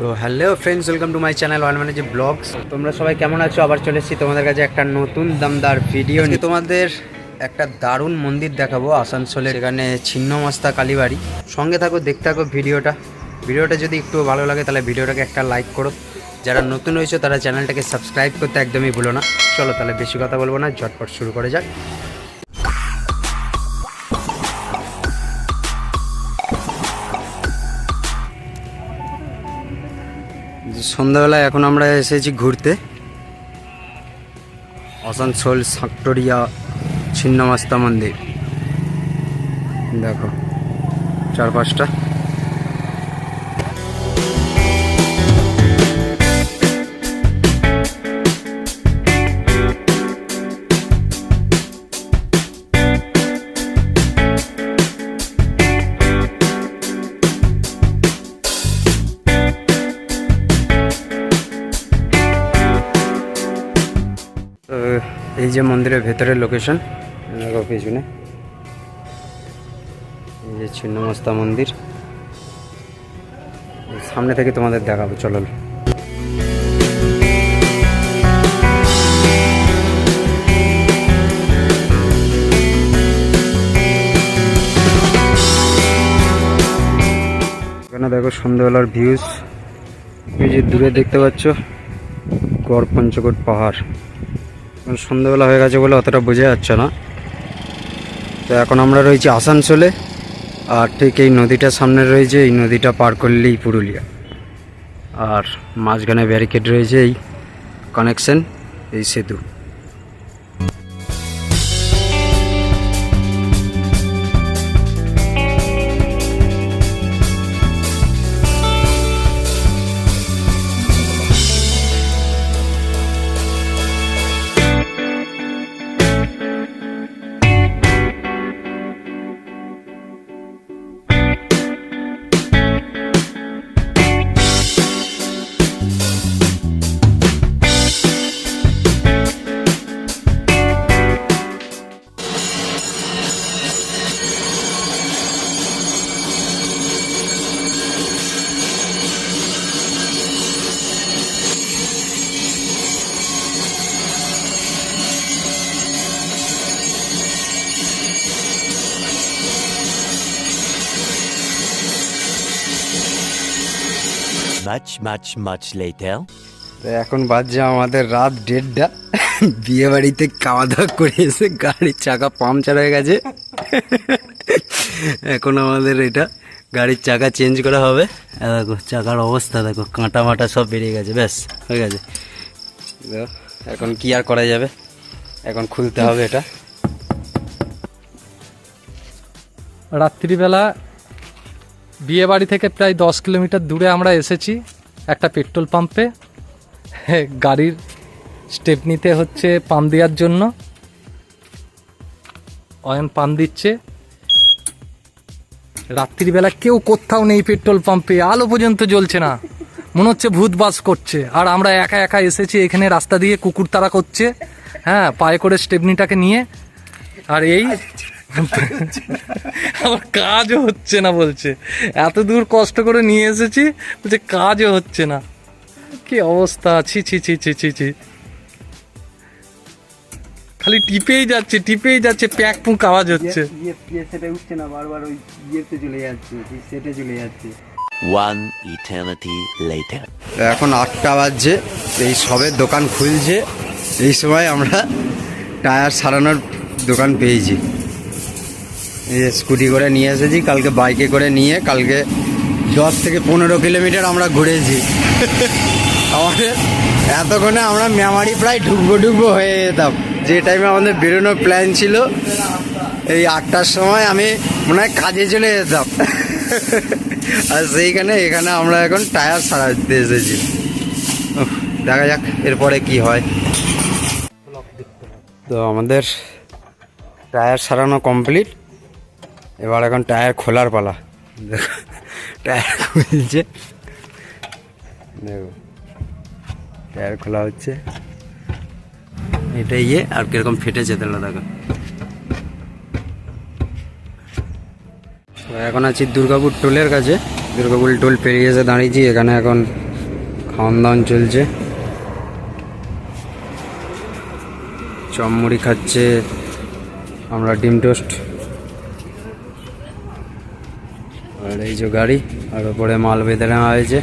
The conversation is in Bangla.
তো hello friends welcome to my channel one যে ব্লগস তোমরা সবাই কেমন আছো? আবার চলে এসেছি তোমাদের কাছে একটা নতুন দামদার ভিডিও নিয়ে। তোমাদের একটা দারুণ মন্দির দেখাবো আসানসোলের। এখানে ছিন্নমস্তা কালীবাড়ি। সঙ্গে থাকো দেখতে থাকো ভিডিওটা। ভিডিওটা যদি একটু ভালো লাগে তাহলে ভিডিওটাকে একটা লাইক করো। যারা নতুন হয়েছে তারা চ্যানেলটাকে সাবস্ক্রাইব করতে একদমই ভুলো না। চলো তাহলে বেশি কথা বলব না ঝটপট শুরু করে যাক। সন্ধ্যাবেলায় এখন আমরা এসেছি ঘুরতে। আসানসোল সাকটোরিয়া ছিন্নমাস্তা মন্দির। দেখো চারপাশটা। এই যে মন্দিরের ভেতরের লোকেশন দেখো পেছনে এই যে ছিন্নমস্তা মন্দির। সামনে থেকে তোমাদের দেখাবো, চলো। দেখো সন্ধ্যাবেলার ভিউজ এই যে দূরে দেখতে পাচ্ছ গড় পঞ্চকোট পাহাড়। সন্ধ্যাবেলা হয়ে গেছে বলে অতটা বোঝা যাচ্ছে না। তো এখন আমরা রয়েছি আসানসোলে, আর ঠিক এই নদীটা সামনে রয়েছে, এই নদীটা পার করলেই পুরুলিয়া। আর মাঝখানে ব্যারিকেড রয়েছে এই কানেকশন এই সেতু। Much, much, much later. তো এখন বাজছে আমাদের রাত দেড়টা। বিয়ে বাড়িতে খাওয়া দাওয়া করে এসে গাড়ির চাকা পাংচার হয়ে গেছে। এখন আমাদের এটা গাড়ির চাকা চেঞ্জ করা হবে। দেখো চাকার অবস্থা দেখো কাঁটা মাটা সব বেরিয়ে গেছে ব্যাস হয়ে গেছে। দেখো, এখন কি আর করা যাবে? এখন খুলতে হবে এটা। রাত্রিবেলা বিয়ে বাড়ি থেকে প্রায় দশ কিলোমিটার দূরে আমরা এসেছি একটা পেট্রোল পাম্পে। গাড়ির স্টেপ নিতে হচ্ছে পাম দেওয়ার জন্য। অয়ন পাম্প দিচ্ছে। রাত্রিবেলা কেউ কোথাও নেই পেট্রোল পাম্পে, আলো পর্যন্ত জ্বলছে না। মনে হচ্ছে ভূত বাস করছে। আর আমরা একা একা এসেছি, এখানে রাস্তা দিয়ে কুকুর তারা করছে। হ্যাঁ পায়ে করে স্টেপনিটাকে নিয়ে। আর এই আমার কাজও হচ্ছে না বলছে। এত দূর কষ্ট করে নিয়ে এসেছি বলছে কাজও হচ্ছে না। কি অবস্থা? ছি ছি ছি ছি ছি ছি। খালি টিপেই যাচ্ছে টিপেই যাচ্ছে প্যাক পুক আওয়াজ হচ্ছে। সেটা উঠছে না বারবার ওই ইয়েতে চলে যাচ্ছে সেটে চলে যাচ্ছে। One eternity later. এখন আটটা বাজছে এই সবে দোকান খুলছে এই সময় আমরা টায়ার সারানোর দোকান পেয়েছি। এই স্কুটি করে নিয়ে এসেছি কালকে বাইকে করে নিয়ে কালকে দশ থেকে পনেরো কিলোমিটার আমরা ঘুরেছি। আমাদের এতক্ষণে আমরা মেমারি প্রায় ঢুকবো ঢুকবো হয়ে যেতাম। যে টাইমে আমাদের বেরোনোর প্ল্যান ছিল এই আটটার সময় আমি মনে হয় কাজে চলে যেতাম। আর সেইখানে এখানে আমরা এখন টায়ার সারাতে এসেছি। দেখা যাক এরপরে কি হয়। তো আমাদের টায়ার সারানো কমপ্লিট এবার এখন টায়ার খোলার পালা। দেখো টায়ার খুলছে। দেখো, টায়ার খোলা হচ্ছে। এটা ইয়ে আর কীরকম ফেটেছে তাহলে দেখো। এখন আছি দুর্গাপুর টোলের কাছে। দুর্গাপুর টোল পেরিয়ে এসে দাঁড়িয়েছি, এখানে এখন খাওয়ান দাওয়ান চলছে চমমুড়ি খাচ্ছে। আমরা ডিম টোস্ট। আর এই যে গাড়ি আর ওপরে মাল বেঁধে নেওয়া হয়েছে